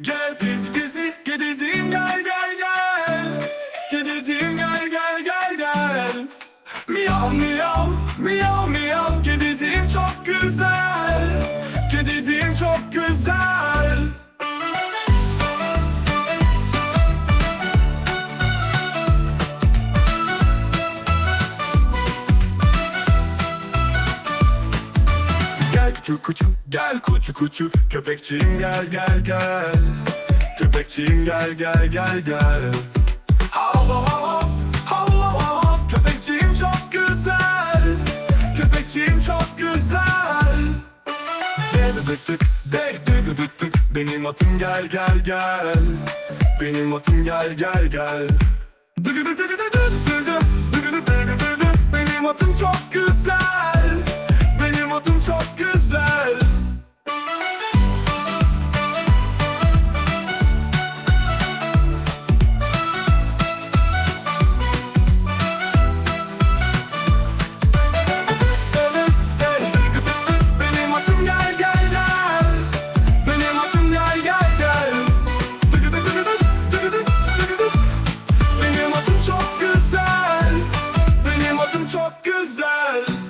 Gel pisi pisi kedicim gel gel gel. Kedicim gel gel gel gel. Miyav miyav miyav miyav. Kedicim çok güzel. Kedicim çok güzel Küçük küçük gel kuçu kuçu. Köpekçiğim gel gel gel. Köpekçiğim gel gel gel gel. Hav hav hav hav. Hav hav Köpekçiğim çok güzel. Köpekçiğim çok güzel. De dık dık. De dı dık dık Benim atım gel gel gel. Benim atım gel gel gel. Dıgı dıgı Dıgı dıgı out.